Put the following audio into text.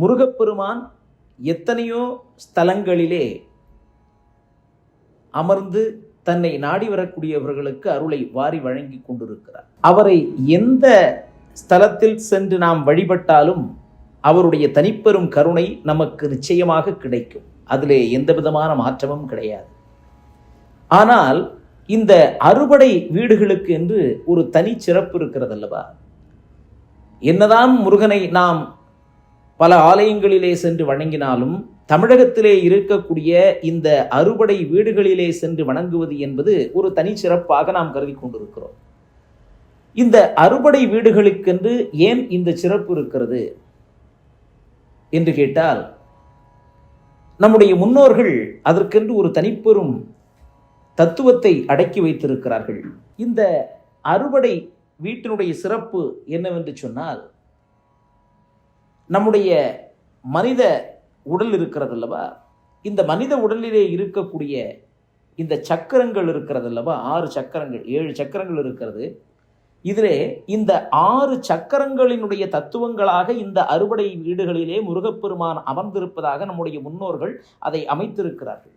முருகப்பெருமான் எத்தனையோ ஸ்தலங்களிலே அமர்ந்து தன்னை நாடி வரக்கூடியவர்களுக்கு அருளை வாரி வழங்கி கொண்டிருக்கிறார். அவரை எந்த ஸ்தலத்தில் சென்று நாம் வழிபட்டாலும் அவருடைய தனிப்பெரும் கருணை நமக்கு நிச்சயமாக கிடைக்கும். அதிலே எந்த விதமான மாற்றமும் கிடையாது. ஆனால் இந்த அறுபடை வீடுகளுக்கு என்று ஒரு தனி சிறப்பு இருக்கிறது அல்லவா என்னதான் முருகனை நாம் பல ஆலயங்களிலே சென்று வணங்கினாலும் தமிழகத்திலே இருக்கக்கூடிய இந்த அறுபடை வீடுகளிலே சென்று வணங்குவது என்பது ஒரு தனி சிறப்பாக நாம் கருதி கொண்டிருக்கிறோம். இந்த அறுபடை வீடுகளுக்கென்று ஏன் இந்த சிறப்பு இருக்கிறது? என்று கேட்டால் நம்முடைய முன்னோர்கள் அதற்கென்று ஒரு தனிப்பெரும் தத்துவத்தை அடக்கி வைத்திருக்கிறார்கள். இந்த அறுபடை வீட்டினுடைய சிறப்பு என்னவென்று சொன்னால் நம்முடைய மனித உடல் இருக்கிறது அல்லவா? இந்த மனித உடலிலே இருக்கக்கூடிய இந்த சக்கரங்கள் இருக்கிறது அல்லவா? ஆறு சக்கரங்கள் ஏழு சக்கரங்கள் இருக்கிறது. இதிலே இந்த ஆறு சக்கரங்களினுடைய தத்துவங்களாக இந்த அறுவடை வீடுகளிலே முருகப்பெருமான் அமர்ந்திருப்பதாக நம்முடைய முன்னோர்கள் அதை அமைத்திருக்கிறார்கள்.